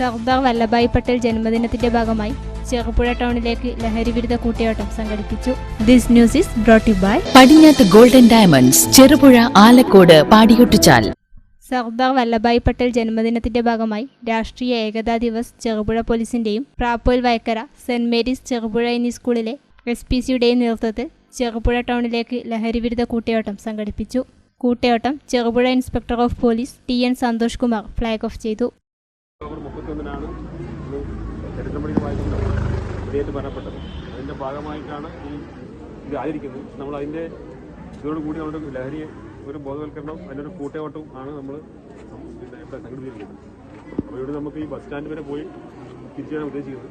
സർദാർ വല്ലഭായ് പട്ടേൽ ജന്മദിനത്തിന്റെ ഭാഗമായി ചെറുപുഴ ടൗണിലേക്ക് ലഹരി വിരുദ്ധ കൂട്ടിയോട്ടം സംഘടിപ്പിച്ചു. This news is brought by Padinjath golden diamonds Cherupuzha Alakode Padiyottuchal Sardar Vallabhbhai Patel ജന്മദിനത്തിന്റെ ഭാഗമായി രാഷ്ട്രീയ ഏകതാ ദിവസ് ചെറുപുഴ പോലീസിന്റെയും പ്രാപ്പോൽ വയക്കര സെന്റ് മേരീസ് ചെറുപുഴ എന്നീ സ്കൂളിലെ എസ് പി സിയുടെയും നേതൃത്വത്തിൽ ചെറുപുഴ ടൗണിലേക്ക് ലഹരി വിരുദ്ധ കൂട്ടിയോട്ടം സംഘടിപ്പിച്ചു. കൂട്ടയോട്ടം Cherupuzha inspector of police T N Santhosh Kumar flag off ചെയ്തു. ഇദ്ദേഹത്ത് മരണപ്പെട്ടത് അതിന്റെ ഭാഗമായിട്ടാണ് ഈ ഇത് ആചരിക്കുന്നത് നമ്മൾ അതിന്റെ ഇതോടുകൂടി നമ്മുടെ ലഹരി ഒരു ബോധവൽക്കരണവും അതിന്റെ ഒരു കൂട്ടയോട്ടവും ആണ് നമ്മൾ സംഘടിപ്പിച്ചിരിക്കുന്നത്. അപ്പോൾ ഇവിടെ നമുക്ക് ഈ ബസ് സ്റ്റാൻഡ് വരെ പോയി തിരിച്ചു വരാൻ ഉദ്ദേശിക്കുന്നത്.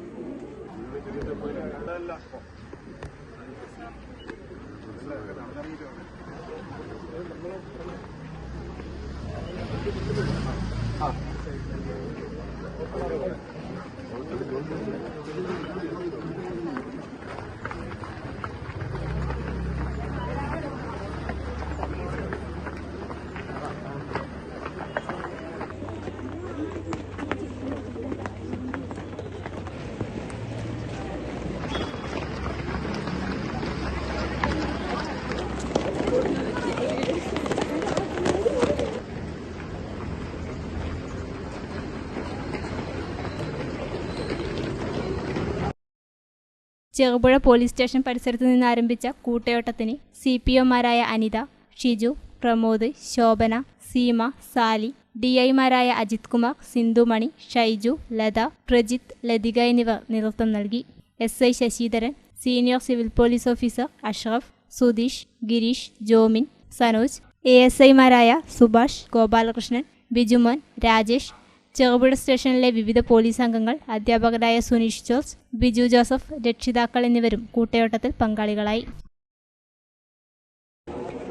ചെറുപുഴ പോലീസ് സ്റ്റേഷൻ പരിസരത്ത് നിന്ന് ആരംഭിച്ച കൂട്ടയോട്ടത്തിന് സി പി ഒമാരായ അനിത ഷിജു പ്രമോദ് ശോഭന സീമ സാലി ഡി ഐമാരായ അജിത് കുമാർ സിന്ധുമണി ഷൈജു ലത പ്രജിത്ത് ലതിക എന്നിവർ നേതൃത്വം നൽകി. S I Sasidharan senior civil police officer Ashraf Sudheesh Gireesh Jomin Sanoj A S ഐമാരായ സുഭാഷ് ഗോപാലകൃഷ്ണൻ ബിജുമോൻ രാജേഷ് ചെറുപുഴ സ്റ്റേഷനിലെ വിവിധ പോലീസ് അംഗങ്ങൾ അധ്യാപകരായ സുനീഷ് ജോസ് ബിജു ജോസഫ് രക്ഷിതാക്കൾ എന്നിവരും കൂട്ടയോട്ടത്തിൽ പങ്കാളികളായി.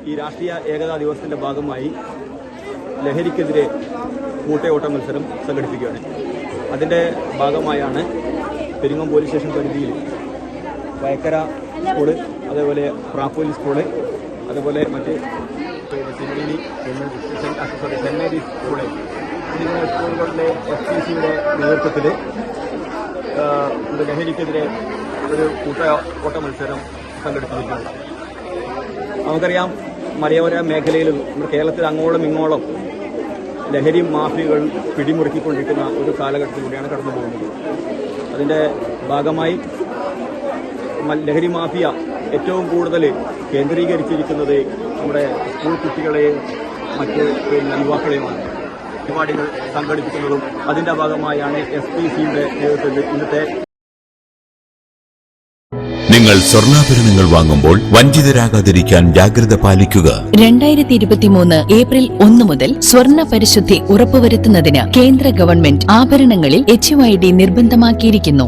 ഈ രാഷ്ട്രീയ ഏകതാ ദിവസത്തിന്റെ ഭാഗമായി ലഹരിക്കെതിരെ കൂട്ടയോട്ട മത്സരം സംഘടിപ്പിക്കുകയാണ്. അതിന്റെ ഭാഗമായാണ് പെരിങ്ങോം പോലീസ് സ്റ്റേഷൻ പരിധിയിൽ വയക്കര സ്കൂൾ അതേപോലെ പ്രാപ്പോലി സ്കൂൾ അതുപോലെ മറ്റ് സെന്റ് മേരീസ് സ്കൂൾ സ്കൂളുകളിലെ എസ് പി സിയുടെ നേതൃത്വത്തിൽ ലഹരിക്കെതിരെ ഒരു കൂട്ട ഓട്ട മത്സരം സംഘടിപ്പിച്ചിട്ടുണ്ട്. നമുക്കറിയാം മലയോര മേഖലയിലും നമ്മുടെ കേരളത്തിൽ അങ്ങോളം ഇങ്ങോളം ലഹരി മാഫിയകൾ പിടിമുറുക്കിക്കൊണ്ടിരിക്കുന്ന ഒരു കാലഘട്ടത്തിലൂടെയാണ് കടന്നു പോകുന്നത്. അതിന്റെ ഭാഗമായി ലഹരി മാഫിയ ഏറ്റവും കൂടുതൽ കേന്ദ്രീകരിച്ചിരിക്കുന്നത് നമ്മുടെ സ്കൂൾ കുട്ടികളെയും മറ്റ് യുവാക്കളെയുമാണ്. പരിപാടികൾ സംഘടിപ്പിക്കുന്നതും അതിന്റെ ഭാഗമായാണ് എസ് പി സിയുടെ നേതൃത്വത്തിൽ ഇന്നത്തെ നിങ്ങൾ സ്വർണാഭരണങ്ങൾ വാങ്ങുമ്പോൾ വഞ്ചിതരാകാതിരിക്കാൻ ജാഗ്രത പാലിക്കുക. രണ്ടായിരത്തി ഇരുപത്തിമൂന്ന് ഏപ്രിൽ ഒന്ന് മുതൽ സ്വർണ പരിശുദ്ധി ഉറപ്പുവരുത്തുന്നതിന് കേന്ദ്ര ഗവൺമെന്റ് ആഭരണങ്ങളിൽ എച്ച് നിർബന്ധമാക്കിയിരിക്കുന്നു.